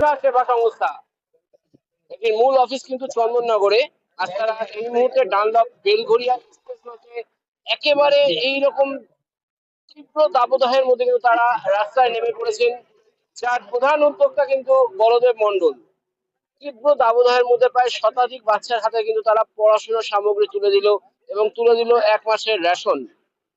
দিশা সেবা সংস্থা। এটির মূল অফিস কিন্তু চন্দননগরে। আর তারা এই মুহূর্তে ডানলপ বেলঘরিয়া একেবারে এইরকম তীব্র দাবদাহের মধ্যে কিন্তু তারা রাস্তায় নেমে পড়েছেন, যার প্রধান উদ্যোক্তা কিন্তু বলদেব মন্ডল তীব্র দাবদাহের মধ্যে প্রায় শতাধিক বাচ্চার হাতে কিন্তু তারা পড়াশোনার সামগ্রী তুলে দিল এবং তুলে দিল এক মাসের রেশন।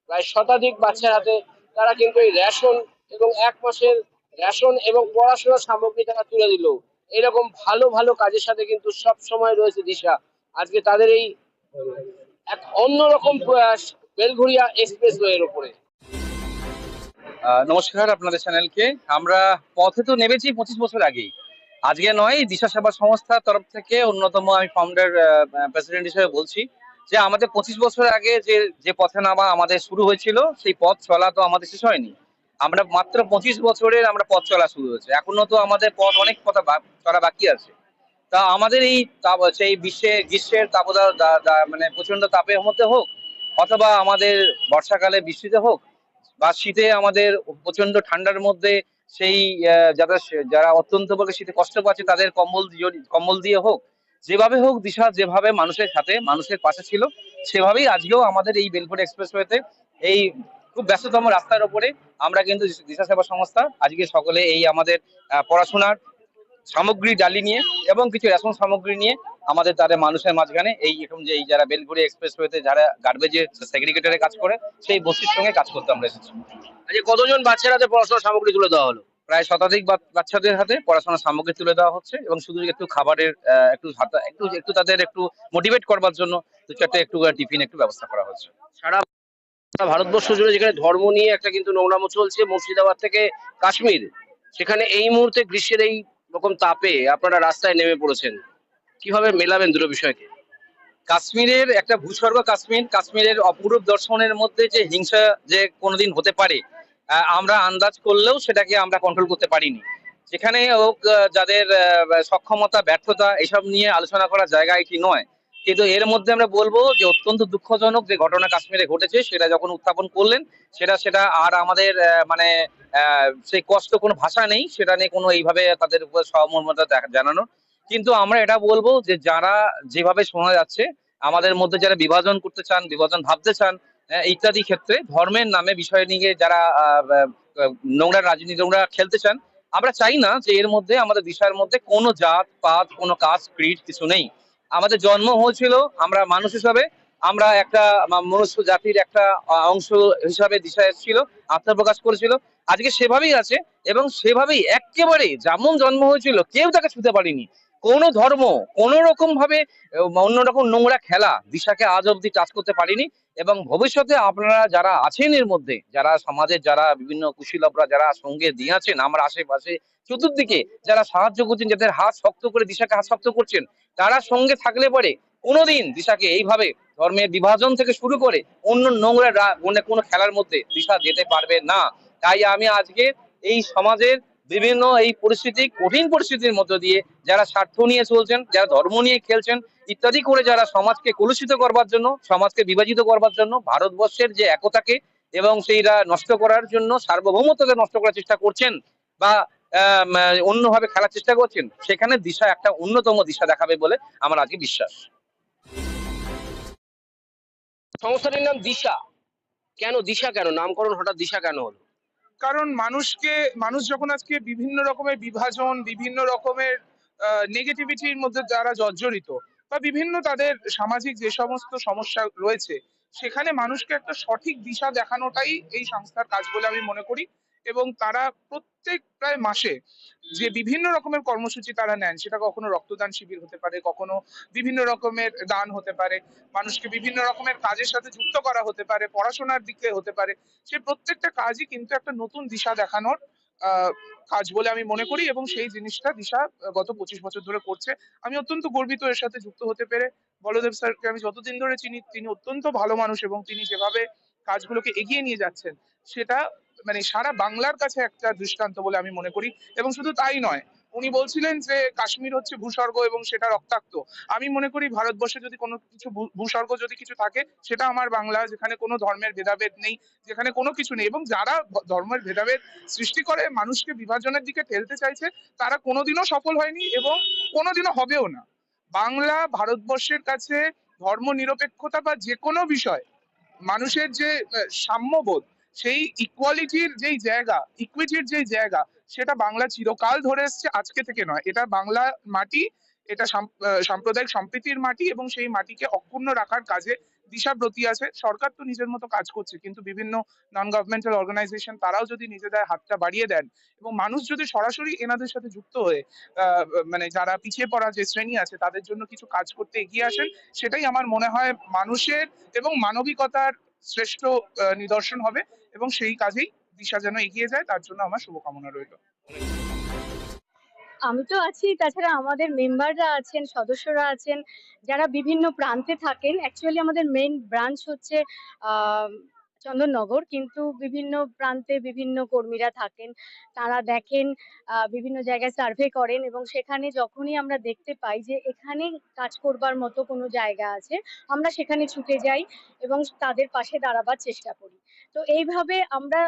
প্রায় শতাধিক বাচ্চার হাতে তারা কিন্তু এই রেশন এবং এক মাসের রেশন এবং পড়াশোনার সামগ্রী তারা তুলে দিল। এরকম ভালো ভালো কাজের সাথে কিন্তু সব সময় রয়েছে দিশা। আজকে তাদের এই এক অন্যরকম প্রয়াস বেলঘরিয়া এক্সপ্রেস ওয়ের উপরে। নমস্কার আপনাদের চ্যানেলকে। আমরা পথে তো নেমেছি পঁচিশ বছর আগেই। আজকে নয়, দিশা সেবা সংস্থার তরফ থেকে অন্যতম আমি ফাউন্ডার প্রেসিডেন্ট হিসেবে বলছি যে আমাদের পঁচিশ বছর আগে যে যে পথে নামা আমাদের শুরু হয়েছিল, সেই পথ চলা তো আমাদের শেষ হয়নি। আমরা মাত্র পঁচিশ বছরের আমরা পথ চলা শুরু হয়েছে। এখনও তো আমাদের পথ অনেক বা- চলা বাকি আছে। তা আমাদের এই তাপ- সেই বিশ্বে, গ্রীষ্মের তাপদা মানে প্রচণ্ড তাপের মধ্যে হোক, অথবা আমাদের বর্ষাকালে বৃষ্টিতে হোক, বা শীতে আমাদের প্রচণ্ড ঠান্ডার মধ্যে সেই যারা যারা অত্যন্ত বলে শীতে কষ্ট পাচ্ছে, তাদের কম্বল কম্বল দিয়ে হোক, যেভাবে হোক দিশা, যেভাবে মানুষের সাথে মানুষের পাশে ছিল, সেভাবেই আজকেও আমাদের এই বেলপুর এক্সপ্রেসওয়েতে এই খুব ব্যস্ততম রাস্তার উপরে আমরা কিন্তু দিশা সেবা সংস্থা আজকে সকলে এই আমাদের পড়াশোনার সামগ্রী ডালি নিয়ে এবং কিছু রেশন সামগ্রী নিয়ে আমাদের তাদের মানুষের মাঝখানে এই এরকম যে এই যারা বেলগুড়ি এক্সপ্রেসওয়েতে যারা গার্বেজের সেগ্রিগেটরে কাজ করে সেই বস্তির সঙ্গে কাজ করতে আমরা এসেছি। আজকে কতজন বাচ্চার হাতে পড়াশোনার সামগ্রী তুলে দেওয়া হলো? প্রায় শতাধিক বাচ্চাদের হাতে পড়াশোনার সামগ্রী তুলে দেওয়া হচ্ছে এবং শুধু একটু খাবারের একটু একটু একটু তাদের একটু মোটিভেট করবার জন্য দু চারটে একটু টিফিন একটু ব্যবস্থা করা হচ্ছে। সারা ভারতবর্ষ জুড়ে যেখানে ধর্ম নিয়ে একটা কিন্তু নোংরামো চলছে, মুর্শিদাবাদ থেকে কাশ্মীর, সেখানে এই মুহূর্তে গ্রীষ্মের এই রকম তাপে আপনারা রাস্তায় নেমে পড়েছেন। কীভাবে মেলাবেন দুটো বিষয়কে? কাশ্মীরের একটা ভূস্বর্গ কাশ্মীর, কাশ্মীরের অপরূপ দর্শনের মধ্যে যে হিংসা যে কোনোদিন হতে পারে আমরা আন্দাজ করলেও সেটাকে আমরা কন্ট্রোল করতে পারিনি। যেখানে হোক যাদের সক্ষমতা, ব্যর্থতা, এসব নিয়ে আলোচনা করার জায়গা এটি নয়। কিন্তু এর মধ্যে আমরা বলব যে অত্যন্ত দুঃখজনক যে ঘটনা কাশ্মীরে ঘটেছে, সেটা যখন উত্থাপন করলেন, সেটা সেটা আর আমাদের মানে সেই কষ্ট কোনো ভাষা নেই, সেটা নিয়ে কোনো এইভাবে তাদের উপর সহমর্মতা জানানোর। কিন্তু আমরা এটা বলব যে যারা যেভাবে শোনা যাচ্ছে, আমাদের মধ্যে যারা বিভাজন করতে চান, বিভাজন ভাবতে চান ইত্যাদি ক্ষেত্রে ধর্মের নামে বিষয় নিয়ে যারা নোংরা রাজনীতি, নোংরা খেলতে চান, আমরা চাই না যে এর মধ্যে, আমাদের বিষয়ের মধ্যে কোনো জাত, পাত, কোনো কাস্ট ক্রিড কিছু নেই। আমাদের জন্ম হয়েছিল আমরা মানুষ হিসাবে, আমরা একটা মনুষ্য জাতির একটা অংশ হিসাবে দিশা এসেছিল, আত্মপ্রকাশ করেছিল। আজকে সেভাবেই আছে এবং সেভাবেই একেবারে যেমন জন্ম হয়েছিল, কেউ তাকে ছুতে পারেনি। কোনো ধর্ম কোনো রকম ভাবে অন্যরকম নোংরা খেলা দিশাকে আজ অব্দি টাচ করতে পারিনি এবং ভবিষ্যতে আপনারা যারা আছেন এর মধ্যে, যারা সমাজের যারা বিভিন্ন কুশীলবরা যারা সঙ্গে দিয়ে আছেন, আমার আশেপাশে চতুর্দিকে যারা সাহায্য করছেন, যাদের হাত শক্ত করে দিশাকে হাত শক্ত করছেন, তারা সঙ্গে থাকলে পরে কোনোদিন দিশাকে এইভাবে ধর্মের বিভাজন থেকে শুরু করে অন্য নোংরা রা- মানে কোনো খেলার মধ্যে দিশা যেতে পারবে না। তাই আমি আজকে এই সমাজের বিভিন্ন এই পরিস্থিতি, কঠিন পরিস্থিতির মধ্য দিয়ে যারা স্বার্থ নিয়ে চলছেন, যারা ধর্ম নিয়ে খেলছেন, ইত্যাদি করে যারা সমাজকে কলুষিত করবার জন্য, সমাজকে বিভাজিত করবার জন্য, ভারতবর্ষের যে একতাকে এবং সেইটা নষ্ট করার জন্য, সার্বভৌমত্বকে নষ্ট করার চেষ্টা করছেন বা অন্যভাবে খেলার চেষ্টা করছেন, সেখানে দিশা একটা অন্যতম দিশা দেখাবে বলে আমার আজকে বিশ্বাস। সংস্থাটির নাম দিশা। কেন দিশা কেন? নামকরণ হঠাৎ দিশা কেন হলো? কারণ মানুষকে, মানুষ যখন আজকে বিভিন্ন রকমের বিভাজন, বিভিন্ন রকমের নেগেটিভিটির মধ্যে যারা জর্জরিত বা বিভিন্ন তাদের সামাজিক যে সমস্ত সমস্যা রয়েছে, সেখানে মানুষকে একটা সঠিক দিশা দেখানোটাই এই সংস্থার কাজ বলে আমি মনে করি। এবং তারা প্রত্যেক প্রায় মাসে যে বিভিন্ন রকমের কর্মসূচি তারা নেন সেটা কখনো রক্তদান শিবির হতে পারে কখনো বিভিন্ন রকমের দান হতে পারে মানুষকে বিভিন্ন রকমের কাজের সাথে যুক্ত করা হতে পারে পড়াশোনার দিকে হতে পারে। সে প্রত্যেকটা কাজই কিন্তু একটা নতুন দিশা দেখানোর আহ, কাজ বলে আমি মনে করি এবং সেই জিনিসটা দিশা গত পঁচিশ বছর ধরে করছে। আমি অত্যন্ত গর্বিত এর সাথে যুক্ত হতে পেরে। বলদেব স্যারকে আমি যতদিন ধরে চিনি তিনি অত্যন্ত ভালো মানুষ এবং তিনি যেভাবে কাজগুলোকে এগিয়ে নিয়ে যাচ্ছেন, সেটা মানে সারা বাংলার কাছে একটা দৃষ্টান্ত বলে আমি মনে করি এবং শুধু তাই নয়, উনি বলছিলেন যে কাশ্মীর হচ্ছে ভূস্বর্গ এবং সেটা রক্তাক্ত। আমি মনে করি ভারতবর্ষে যদি কোনো কিছু ভূস্বর্গ যদি কিছু থাকে, সেটা আমার বাংলা যেখানে কোনো ধর্মের ভেদাভেদ নেই, যেখানে কোনো কিছু নেই এবং যারা ধর্মের ভেদাভেদ সৃষ্টি করে, মানুষকে বিভাজনের দিকে ঠেলতে চাইছে, তারা কোনোদিনও সফল হয়নি এবং কোনোদিনও হবেও না। বাংলা ভারতবর্ষের কাছে ধর্ম নিরপেক্ষতা বা যে কোনো বিষয় মানুষের যে সাম্যবোধ, সেই ইকুয়ালিটির যেই জায়গা ইকুইটির যেই জায়গা, সেটা বাংলা চিরকাল ধরে এসছে, আজকে থেকে নয়। এটা বাংলা মাটি, এটা সাম্প্রদায়িক সম্প্রীতির মাটি এবং সেই মাটিকে অক্ষুণ্ণ রাখার কাজে দিশাব্রতী আছে। সরকার তো নিজের মতো কাজ করছে, কিন্তু বিভিন্ন নন গভর্নমেন্টাল অর্গানাইজেশন তারাও যদি নিজেদের হাতটা বাড়িয়ে দেন এবং মানুষ যদি সরাসরি এনাদের সাথে যুক্ত হয়ে মানে যারা পিছিয়ে পড়া যে শ্রেণি আছে তাদের জন্য কিছু কাজ করতে এগিয়ে আসেন, সেটাই আমার মনে হয় মানুষের এবং মানবিকতার শ্রেষ্ঠ নিদর্শন হবে এবং সেই কাজেই দিশা যেন এগিয়ে যায়, তার জন্য আমার শুভকামনা রইল। আমি তো আছি, তাছাড়া আমাদের মেম্বাররা আছেন, সদস্যরা আছেন, যারা বিভিন্ন প্রান্তে থাকেন। অ্যাকচুয়ালি আমাদের মেইন ব্রাঞ্চ হচ্ছে চন্দননগর, কিন্তু বিভিন্ন প্রান্তে বিভিন্ন কর্মীরা থাকেন। তারা দেখেন বিভিন্ন জায়গায় সার্ভে করেন এবং সেখানে যখনই আমরা দেখতে পাই যে এখানে কাজ করবার মতো কোনো জায়গা আছে, আমরা সেখানে ছুটে যাই এবং তাদের পাশে দাঁড়াবার চেষ্টা করি। তো এইভাবে আমরা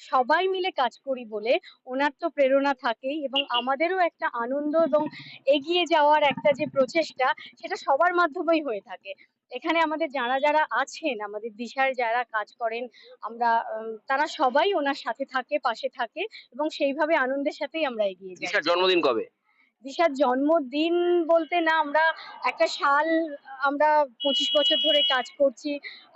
সবাই মিলে কাজ করি বলে ওনার তো প্রেরণা থাকেই এবং আমাদেরও একটা আনন্দ এবং এগিয়ে যাওয়ার একটা যে প্রচেষ্টা, সেটা সবার মাধ্যমেই হয়ে থাকে। এখানে আমাদের যারা যারা আছেন, আমাদের দিশার যারা কাজ করেন, আমরা তারা সবাই ওনার সাথে থাকে, পাশে থাকে এবং সেইভাবে আনন্দের সাথেই আমরা এগিয়ে যাই। জন্মদিন কবে? দিশার জন্মদিন বলতে না, আমরা একটা সাল, আমরা পঁচিশ বছর ধরে কাজ করছি।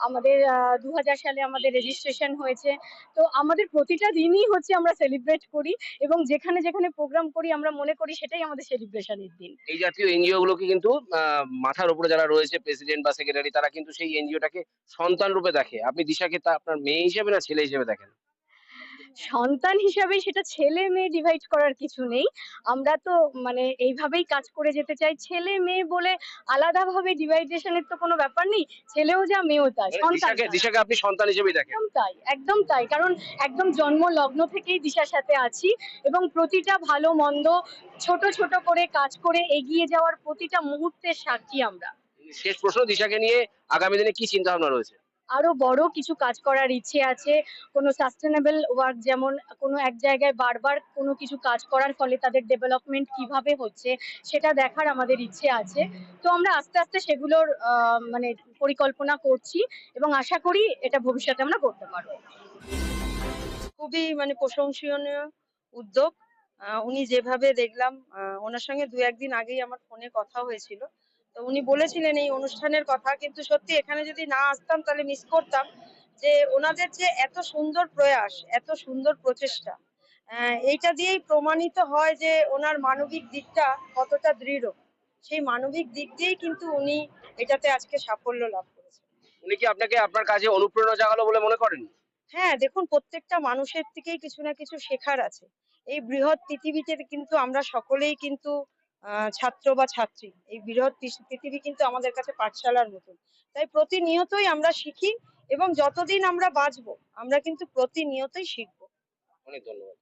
আমাদের দু হাজার সালে আমাদের রেজিস্ট্রেশন হয়েছে। তো আমাদের প্রতিটা দিনই হচ্ছে আমরা সেলিব্রেট করি এবং যেখানে যেখানে প্রোগ্রাম করি, আমরা মনে করি সেটাই আমাদের সেলিব্রেশনের দিন। এই জাতীয় এনজিও গুলোকে কিন্তু মাথার উপরে যারা রয়েছে প্রেসিডেন্ট বা সেক্রেটারি তারা কিন্তু সেই এনজিওটাকে সন্তান রূপে দেখে। আপনি দিশাকে তা আপনার মেয়ে হিসেবে না ছেলে হিসেবে দেখেন? সন্তান হিসাবে সেটা ছেলে মেয়ে ডিভাইড করার কিছু নেই। আমরা তো মানে এইভাবেই কাজ করে যেতে চাই। ছেলে মেয়ে বলে আলাদাভাবে ডিভাইডেশনের তো কোনো ব্যাপার নেই। ছেলেও যা মেয়েও তাই মানে সন্তান দিশাকে আপনি সন্তান হিসেবেই দেখেন। একদম তাই একদম তাই। কারণ একদম জন্ম লগ্ন থেকেই দিশার সাথে আছি এবং প্রতিটা ভালো মন্দ ছোট ছোট করে কাজ করে এগিয়ে যাওয়ার প্রতিটা মুহূর্তের সাক্ষী আমরা। শেষ প্রশ্ন দিশাকে নিয়ে আগামী দিনে কি চিন্তা ভাবনা রয়েছে? আরও বড় কিছু কাজ করার ইচ্ছে আছে। কোনো সাস্টেনেবল ওয়ার্ক যেমন কোনো এক জায়গায় বারবার কোনো কিছু কাজ করার ফলে তাদের ডেভেলপমেন্ট কীভাবে হচ্ছে সেটা দেখার আমাদের ইচ্ছে আছে। তো আমরা আস্তে আস্তে সেগুলোর মানে পরিকল্পনা করছি এবং আশা করি এটা ভবিষ্যতে আমরা করতে পারব। খুবই মানে প্রশংসনীয় উদ্যোগ। উনি যেভাবে দেখলাম ওনার সঙ্গে দু একদিন আগেই আমার ফোনে কথা হয়েছিল। তো উনি বলেছিলেন এই অনুষ্ঠানের কথা কিন্তু সত্যি এখানে যদি না আসতাম তাহলে মিস করতাম যে ওনাদের যে এত সুন্দর প্রয়াস এত সুন্দর প্রচেষ্টা এইটা দিয়েই প্রমাণিত হয় যে ওনার মানবিক দিকটা কতটা দৃঢ়। সেই মানবিক দিক দিয়েই কিন্তু উনি এটাতে আজকে সাফল্য লাভ করেছেন। উনি কি আপনাকে আপনার কাজে অনুপ্রেরণা জাগালো বলে মনে করেন? হ্যাঁ দেখুন প্রত্যেকটা মানুষের থেকেই কিছু না কিছু শেখার আছে। এই বৃহৎ পৃথিবীতে কিন্তু আমরা সকলেই কিন্তু ছাত্র বা ছাত্রী। এই বৃহৎ পৃথিবী কিন্তু আমাদের কাছে পাঠশালার মতন। তাই প্রতিনিয়তই আমরা শিখি এবং যতদিন আমরা বাঁচবো, আমরা কিন্তু প্রতিনিয়তই শিখব। অনেক ধন্যবাদ।